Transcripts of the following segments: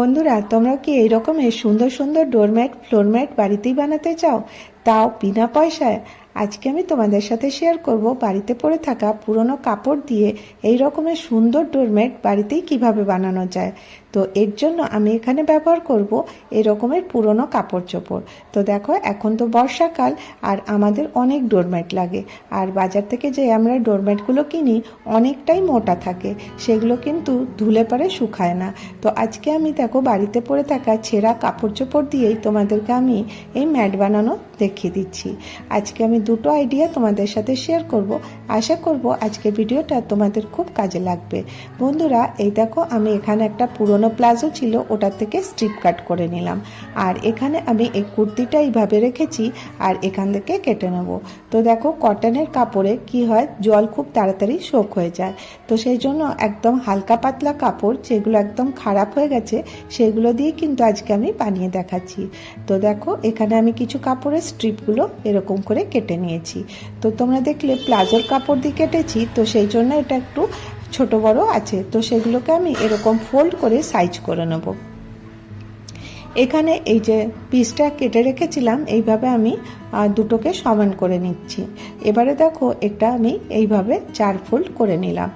বন্ধুরা তোমরা কি এই রকমের সুন্দর সুন্দর ডোরম্যাট ফ্লোরম্যাট বাড়িতেই বানাতে চাও? তাও বিনা পয়সায় আজকে আমি তোমাদের সাথে শেয়ার করব বাড়িতে পড়ে থাকা পুরনো কাপড় দিয়ে এই রকমের সুন্দর ডোরম্যাট বাড়িতেই কীভাবে বানানো যায়। তো এর জন্য আমি এখানে ব্যবহার করব এই রকমের পুরনো কাপড় চোপড়। তো দেখো, এখন তো বর্ষাকাল আর আমাদের অনেক ডোরম্যাট লাগে। আর বাজার থেকে যে আমরা ডোরম্যাটগুলো কিনি, অনেকটাই মোটা থাকে। সেগুলো কিন্তু ধুলে পরে শুকায় না। তো আজকে আমি দেখো, বাড়িতে পড়ে থাকা ছেঁড়া কাপড় চোপড় দিয়েই তোমাদেরকে আমি এই ম্যাট বানানো দেখিয়ে দিচ্ছি। আজকে আমি দুটো আইডিয়া তোমাদের সাথে শেয়ার করব। আশা করব আজকে ভিডিওটা তোমাদের খুব কাজে লাগবে। বন্ধুরা, এই দেখো, আমি এখানে একটা পুরনো প্লাজো ছিল ওটার থেকে স্ট্রিপ কাট করে নিলাম। আর এখানে আমি এই কুর্তিটা এইভাবে রেখেছি আর এখান থেকে কেটে নেব। তো দেখো কটনের কাপড়ে কি হয়, জল খুব তাড়াতাড়ি শোক হয়ে যায়। তো সেই জন্য একদম হালকা পাতলা কাপড়, যেগুলো একদম খারাপ হয়ে গেছে, সেগুলো দিয়ে কিন্তু আজকে আমি বানিয়ে দেখাচ্ছি। তো দেখো, এখানে আমি কিছু কাপড়ের স্ট্রিপগুলো এরকম করে কেটে নিয়েছি। তো তোমরা দেখলে প্লাজোর কাপড় দিয়ে কেটেছি, তো সেই জন্য এটা একটু ছোট বড় আছে। তো সেগুলোকে আমি এরকম ফোল্ড করে সাইজ করে নেব। এখানে এই যে পিসটা কেটে রেখেছিলাম, এইভাবে আমি দুটোকে সমান করে নিচ্ছি। এবারে দেখো, এটা আমি এইভাবে চার ফোল্ড করে নিলাম।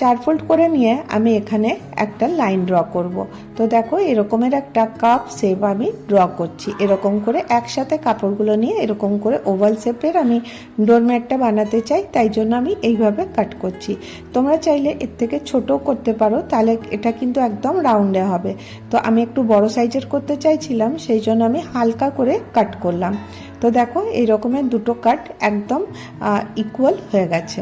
চার ফোল্ড করে নিয়ে আমি এখানে একটা লাইন ড্র করব। তো দেখো, এরকমের একটা কাপ শেপ আমি ড্র করছি। এরকম করে একসাথে কাপড়গুলো নিয়ে এরকম করে ওভাল শেপের আমি ডোরম্যাটটা বানাতে চাই, তাই জন্য আমি এইভাবে কাট করছি। তোমরা চাইলে এর থেকে ছোট করতে পারো, তাহলে এটা কিন্তু একদম রাউন্ডে হবে। তো আমি একটু বড় সাইজের করতে চাইছিলাম, সেই জন্য আমি হালকা করে কাট করলাম। তো দেখো এই রকমের দুটো কাট একদম ইকুয়াল হয়ে গেছে।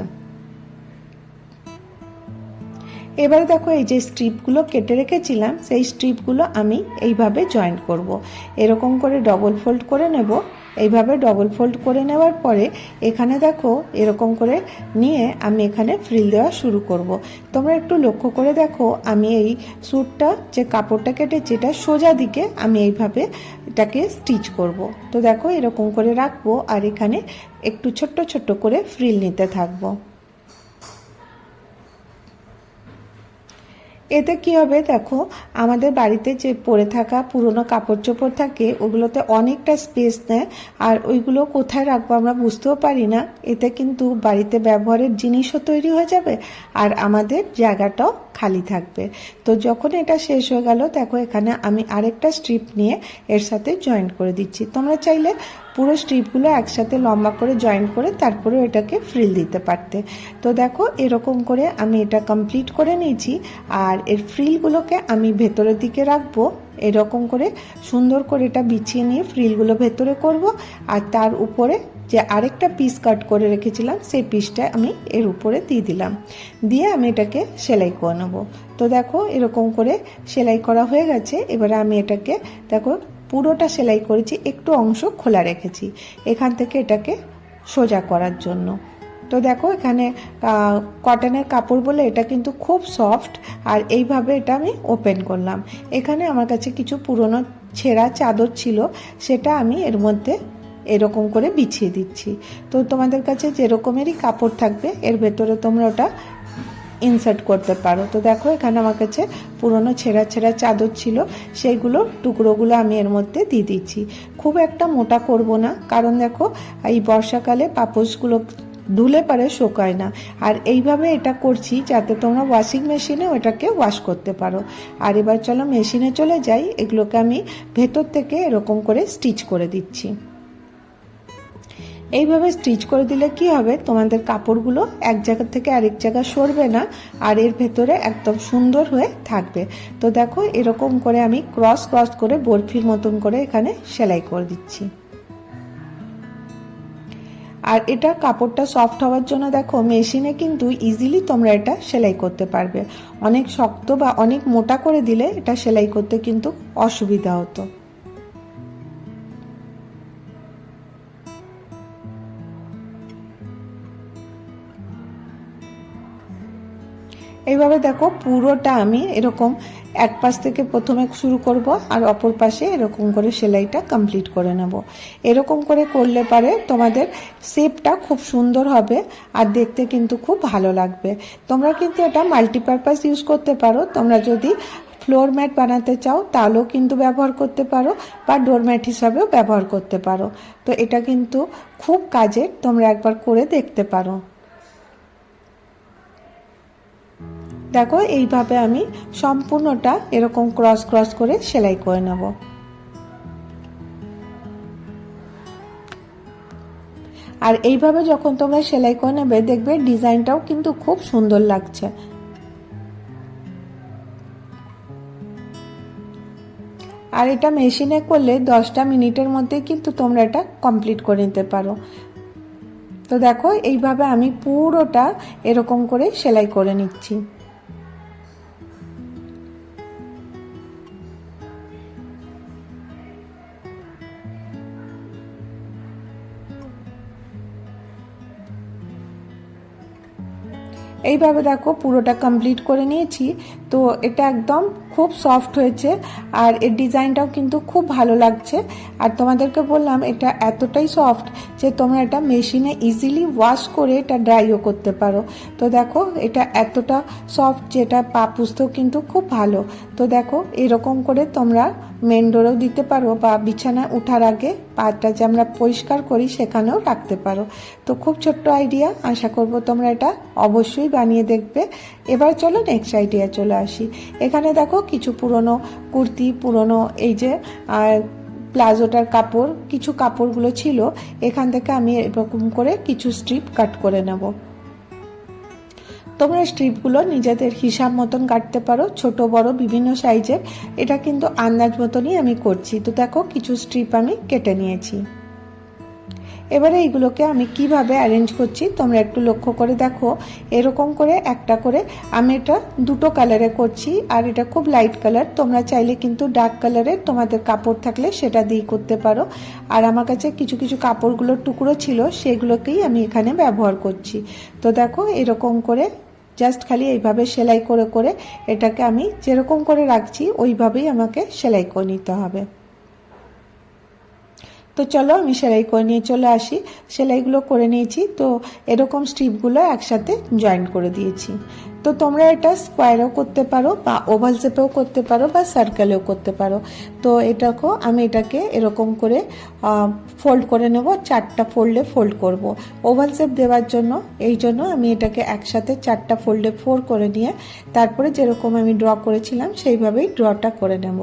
এবারে দেখো এই যে স্ট্রিপগুলো কেটে রেখেছিলাম, সেই স্ট্রিপগুলো আমি এইভাবে জয়েন্ট করব। এরকম করে ডবল ফোল্ড করে নেব এইভাবে ডবল ফোল্ড করে নেওয়ার পরে এখানে দেখো এরকম করে নিয়ে আমি এখানে ফ্রিল দেওয়া শুরু করব। তোমরা একটু লক্ষ্য করে দেখো, আমি এই স্যুটটা যে কাপড়টা কেটেছি এটা সোজা দিকে আমি এইভাবে এটাকে স্টিচ করব। তো দেখো এরকম করে রাখব আর এখানে একটু ছোট্ট ছোট্ট করে ফ্রিল নিতে থাকব এতে কি হবে দেখো, আমাদের বাড়িতে যে পরে থাকা পুরনো কাপড় চোপড় থাকে, ওগুলোতে অনেকটা স্পেস নেয়, আর ওইগুলো কোথায় রাখব আমরা বুঝতেও পারি না। এতে কিন্তু বাড়িতে ব্যবহারের জিনিসও তৈরি হয়ে যাবে, আর আমাদের জায়গাটাও খালি থাকবে। তো যখন এটা শেষ হয়ে গেল, দেখো এখানে আমি আরেকটা স্ট্রিপ নিয়ে এর সাথে জয়েন্ট করে দিচ্ছি। তোমরা চাইলে পুরো স্ট্রিপগুলো একসাথে লম্বা করে জয়েন্ট করে তারপরে এটাকে ফ্রিল দিতে পারতে। তো দেখো, এরকম করে আমি এটা কমপ্লিট করে নিয়েছি আর এর ফ্রিলগুলোকে আমি ভেতরের দিকে রাখব। এরকম করে সুন্দর করে এটা বিছিয়ে নিয়ে ফ্রিলগুলো ভেতরে করব আর তার উপরে যে আরেকটা পিস কাট করে রেখেছিলাম, সেই পিসটা আমি এর উপরে দিয়ে দিলাম। দিয়ে আমি এটাকে সেলাই করে নেব। তো দেখো, এরকম করে সেলাই করা হয়ে গেছে। এবারে আমি এটাকে, দেখো পুরোটা সেলাই করেছি, একটু অংশ খোলা রেখেছি এখান থেকে এটাকে সোজা করার জন্য। তো দেখো এখানে কটনের কাপড় বলে এটা কিন্তু খুব সফট আর এইভাবে এটা আমি ওপেন করলাম। এখানে আমার কাছে কিছু পুরনো ছেঁড়া চাদর ছিল, সেটা আমি এর মধ্যে এরকম করে বিছিয়ে দিচ্ছি। তো তোমাদের কাছে যেরকমেরই কাপড় থাকবে, এর ভেতরে তোমরা ওটা ইনসার্ট করতে পারো। তো দেখো, এখানে আমার কাছে পুরনো ছেঁড়া ছেঁড়া চাদর ছিল। সেইগুলো, টুকরোগুলো আমি এর মধ্যে দিয়ে দিচ্ছি। খুব একটা মোটা করব না, কারণ দেখো, এই বর্ষাকালে পাপোশগুলো ধুলে পারে শোকায় না। আর এইভাবে এটা করছি যাতে তোমরা ওয়াশিং মেশিনে ওটাকে ওয়াশ করতে পারো। আর এবার চলো মেশিনে চলে যাই, এগুলোকে আমি ভেতর থেকে এরকম করে স্টিচ করে দিচ্ছি। এইভাবে স্টিচ করে দিলে কি হবে? তোমাদের কাপড়গুলো এক জায়গা থেকে আরেক জায়গা সরবে না আর এর ভেতরে একদম সুন্দর হয়ে থাকবে। তো দেখো, এরকম করে আমি ক্রস ক্রস করে বরফির মতন করে এখানে সেলাই করে দিচ্ছি। আর এটা কাপড়টা সফট হওয়ার জন্য দেখো, মেশিনে কিন্তু ইজিলি তোমরা এটা সেলাই করতে পারবে। অনেক শক্ত বা অনেক মোটা করে দিলে এটা সেলাই করতে কিন্তু অসুবিধা হতো। এইভাবে দেখো পুরোটা আমি এরকম এক পাশ থেকে প্রথমে শুরু করব আর অপর পাশে এরকম করে সেলাইটা কমপ্লিট করে নেব। এরকম করে করলে পারে তোমাদের শেপটা খুব সুন্দর হবে আর দেখতে কিন্তু খুব ভালো লাগবে। তোমরা কিন্তু এটা মাল্টিপারপাস ইউজ করতে পারো। তোমরা যদি ফ্লোর ম্যাট বানাতে চাও তাহলেও কিন্তু ব্যবহার করতে পারো বা ডোরম্যাট হিসাবেও ব্যবহার করতে পারো। তো এটা কিন্তু খুব কাজের, তোমরা একবার করে দেখতে পারো। দেখো, এইভাবে আমি সম্পূর্ণটা এরকম ক্রস ক্রস করে সেলাই করে নেব। আর এইভাবে যখন তোমরা সেলাই করে নেবে, দেখবে ডিজাইনটাও কিন্তু খুব সুন্দর লাগছে। আর এটা মেশিনে করলে দশটা মিনিটের মধ্যে কিন্তু তোমরা এটা কমপ্লিট করে নিতে পারো। তো দেখো, এইভাবে আমি পুরোটা এরকম করে সেলাই করে নিচ্ছি। এইভাবে দেখো পুরোটা কমপ্লিট করে নিয়েছি। তো এটা একদম খুব সফট হয়েছে আর এর ডিজাইনটাও কিন্তু খুব ভালো লাগছে। আর তোমাদেরকে বললাম, এটা এতটাই সফট যে তোমরা এটা মেশিনে ইজিলি ওয়াশ করে এটা ড্রাইও করতে পারো। তো দেখো, এটা এতটা সফট যেটা পা পুষতেও কিন্তু খুব ভালো। তো দেখো, এরকম করে তোমরা মেন ডোরেও দিতে পারো বা বিছানায় উঠার আগে পাটা যে আমরা পরিষ্কার করি সেখানেও রাখতে পারো। তো খুব ছোট্ট আইডিয়া আশা করব তোমরা এটা অবশ্যই বানিয়ে দেখবে। এবার চলো নেক্সট আইডিয়া চলে আসি। এখানে দেখো কিছু পুরনো কুর্তি, পুরনো এই যে, আর প্লাজোটার কাপড়, কিছু কাপড়গুলো ছিল। এখান থেকে আমি এরকম করে কিছু স্ট্রিপ কাট করে নেব। তোমরা স্ট্রিপগুলো নিজেদের হিসাব মতন কাটতে পারো, ছোট, বড়, বিভিন্ন সাইজের এটা কিন্তু আন্দাজ মতনই আমি করছি। তো দেখো কিছু স্ট্রিপ আমি কেটে নিয়েছি। এবারে এইগুলোকে আমি কীভাবে অ্যারেঞ্জ করছি তোমরা একটু লক্ষ্য করে দেখো। এরকম করে একটা করে আমি এটা দুটো কালারে করছি, আর এটা খুব লাইট কালার তোমরা চাইলে কিন্তু ডার্ক কালারের তোমাদের কাপড় থাকলে সেটা দিয়ে করতে পারো। আর আমার কাছে কিছু কিছু কাপড়গুলোর টুকরো ছিল, সেগুলোকেই আমি এখানে ব্যবহার করছি। তো দেখো এরকম করে জাস্ট খালি এইভাবে সেলাই করে করে এটাকে আমি যেরকম করে রাখছি, ওইভাবেই আমাকে সেলাই করে নিতে হবে। তো চলো আমি সেলাই করে নিয়ে চলে আসি। সেলাইগুলো করে নিয়েছি। তো এরকম স্ট্রিপগুলো একসাথে জয়েন করে দিয়েছি। তো তোমরা এটা স্কোয়ারও করতে পারো বা ওভাল শেপেও করতে পারো বা সার্কেলেও করতে পারো। তো এটাকেও আমি এটাকে এরকম করে ফোল্ড করে নেব। চারটা ফোল্ডে ফোল্ড করব। ওভাল শেপ দেওয়ার জন্য, এই জন্য আমি এটাকে একসাথে চারটা ফোল্ডে ফোর করে নিয়ে, তারপরে যেরকম আমি ড্র করেছিলাম, সেইভাবেই ড্রটা করে নেব।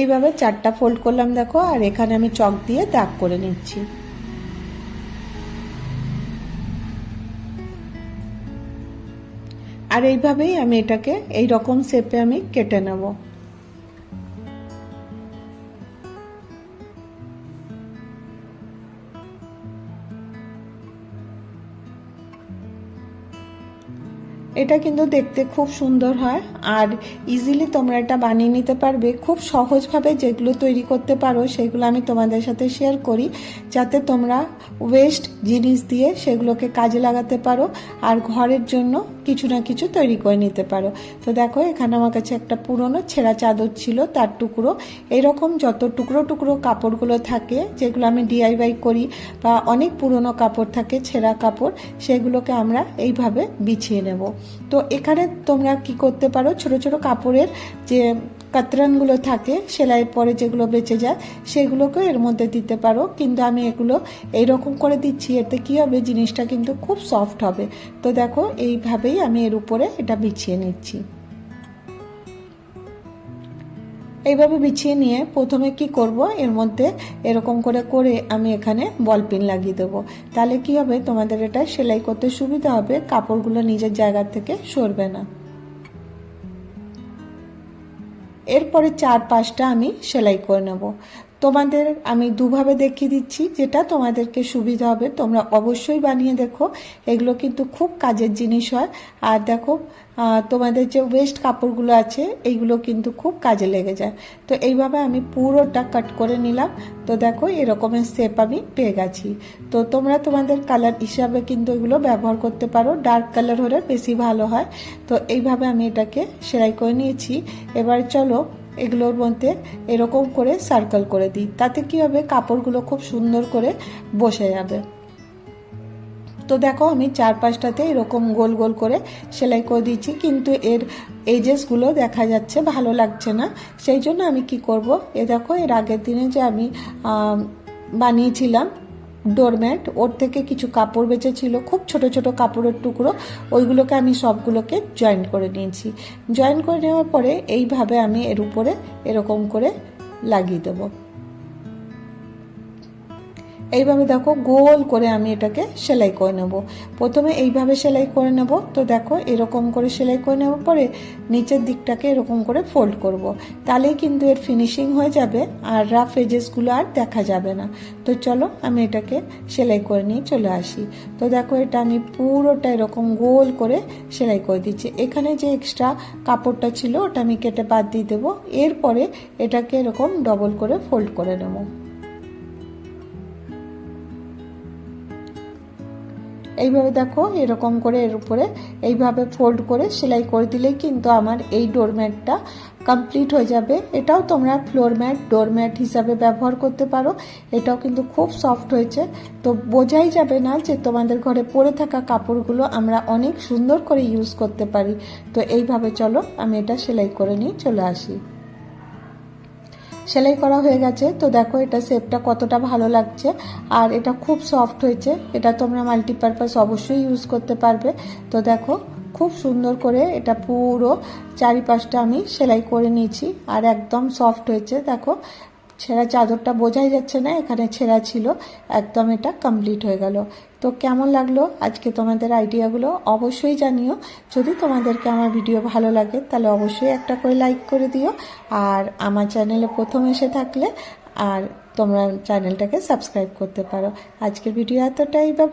এইভাবে চারটা ফোল্ড করলাম দেখো, আর এখানে আমি চক দিয়ে দাগ করে নিচ্ছি। আর এইভাবেই আমি এটাকে এই রকম শেপে আমি কেটে নেব। এটা কিন্তু দেখতে খুব সুন্দর হয় আর ইজিলি তোমরা এটা বানিয়ে নিতে পারবে। খুব সহজভাবে যেগুলো তৈরি করতে পারো সেগুলো আমি তোমাদের সাথে শেয়ার করি যাতে তোমরা ওয়েস্ট জিনিস দিয়ে সেগুলোকে কাজে লাগাতে পারো। আর ঘরের জন্য কিছু না কিছু তৈরি করে নিতে পারো। তো দেখো, এখানে আমার কাছে একটা পুরনো ছেঁড়া চাদর ছিল, তার টুকরো। এরকম যত টুকরো টুকরো কাপড়গুলো থাকে, যেগুলো আমি ডিআইওয়াই করি বা অনেক পুরনো কাপড় থাকে, ছেঁড়া কাপড়, সেগুলোকে আমরা এইভাবে বিছিয়ে নেব। তো এখানে তোমরা কি করতে পারো, ছোট ছোট কাপড়ের যে কাতরানগুলো থাকে সেলাইয়ের পরে যেগুলো বেঁচে যায়, সেগুলোকে এর মধ্যে দিতে পারো। কিন্তু আমি এগুলো এইরকম করে দিচ্ছি, এতে কী হবে? জিনিসটা কিন্তু খুব সফট হবে। তো দেখো, এইভাবেই আমি এর উপরে এটা বিছিয়ে নিচ্ছি। এইভাবে বিছিয়ে নিয়ে প্রথমে কি করব? এর মধ্যে এরকম করে করে আমি এখানে বল পিন লাগিয়ে দেবো। তাহলে কি হবে? তোমাদের এটা সেলাই করতে সুবিধা হবে, কাপড়গুলো নিজের জায়গা থেকে সরবে না। এরপরে চার পাঁচটা আমি সেলাই করে নেব। তোমাদের আমি দুভাবে দেখিয়ে দিচ্ছি যেটা তোমাদেরকে সুবিধা হবে। তোমরা অবশ্যই বানিয়ে দেখো। এগুলো কিন্তু খুব কাজের জিনিস হয়। আর দেখো তোমাদের যে ওয়েস্ট কাপড়গুলো আছে, এইগুলো কিন্তু খুব কাজে লেগে যায়। তো এইভাবে আমি পুরোটা কাট করে নিলাম। তো দেখো, এরকমের শেপ আমি পেয়ে গেছি। তো তোমরা তোমাদের কালার হিসাবে কিন্তু এগুলো ব্যবহার করতে পারো। ডার্ক কালার হলে বেশি ভালো হয়। তো এইভাবে আমি এটাকে সেলাই করে নিয়েছি। এবার চলো এগুলোর মধ্যে এরকম করে সার্কেল করে দিই। তাতে কি হবে? কাপড়গুলো খুব সুন্দর করে বসে যাবে। তো দেখো আমি চার পাঁচটাতে এরকম গোল গোল করে সেলাই করে দিয়েছি। কিন্তু এর এজেসগুলো দেখা যাচ্ছে ভালো লাগছে না। সেই জন্য আমি কি করব? এ দেখো, এর আগের দিনে যে আমি বানিয়েছিলাম ডোরম্যাট ওর থেকে কিছু কাপড় বেঁচেছিল খুব ছোট ছোট কাপড়ের টুকরো, ওইগুলোকে আমি সবগুলোকে জয়েন করে নিয়েছি। জয়েন করে নেওয়ার পরে এইভাবে আমি এর উপরে এরকম করে লাগিয়ে দেবো। এইভাবে দেখো গোল করে আমি এটাকে সেলাই করে নেব। প্রথমে এইভাবে সেলাই করে নেব। তো দেখো এরকম করে সেলাই করে নেওয়ার পরে নিচের দিকটাকে এরকম করে ফোল্ড করব। তাহলেই কিন্তু এর ফিনিশিং হয়ে যাবে আর রাফ এজেসগুলো আর দেখা যাবে না। তো চলো আমি এটাকে সেলাই করে নিয়ে চলে আসি। তো দেখো এটা আমি পুরোটা এরকম গোল করে সেলাই করে দিচ্ছি। এখানে যে এক্সট্রা কাপড়টা ছিল ওটা আমি কেটে বাদ দিয়ে দেবো। এরপরে এটাকে এরকম ডবল করে ফোল্ড করে নেব। এইভাবে দেখো, এরকম করে এর উপরে এইভাবে ফোল্ড করে সেলাই করে দিলেই কিন্তু আমার এই ডোরম্যাটটা কমপ্লিট হয়ে যাবে। এটাও তোমরা ফ্লোর ম্যাট ডোরম্যাট হিসাবে ব্যবহার করতে পারো। এটাও কিন্তু খুব সফট হয়েছে। তো বোঝাই যাবে না যে তোমাদের ঘরে পরে থাকা কাপড়গুলো আমরা অনেক সুন্দর করে ইউজ করতে পারি। তো এইভাবে চলো, আমি এটা সেলাই করে নিয়ে চলে আসি। সেলাই করা হয়ে গেছে। তো দেখো এটা শেপটা কতটা ভালো লাগছে। আর এটা খুব সফট হয়েছে। এটা তোমরা মাল্টিপারপাস অবশ্যই ইউজ করতে পারবে। তো দেখো, খুব সুন্দর করে এটা পুরো চারিপাশটা আমি সেলাই করে নিয়েছি। আর একদম সফট হয়েছে। দেখো ছেঁড়া চাদরটা বোঝাই যাচ্ছে না, এখানে ছেঁড়া ছিল। একদম এটা কমপ্লিট হয়ে গেল। তো কেমন লাগল আজকে তোমাদের আইডিয়াগুলো অবশ্যই জানিও। যদি তোমাদেরকে আমার ভিডিও ভালো লাগে, তাহলে অবশ্যই একটা করে লাইক করে দিও। আর আমার চ্যানেলে প্রথম এসে থাকলে আর তোমরা চ্যানেলটাকে সাবস্ক্রাইব করতে পারো। আজকের ভিডিও এতটাই বাবা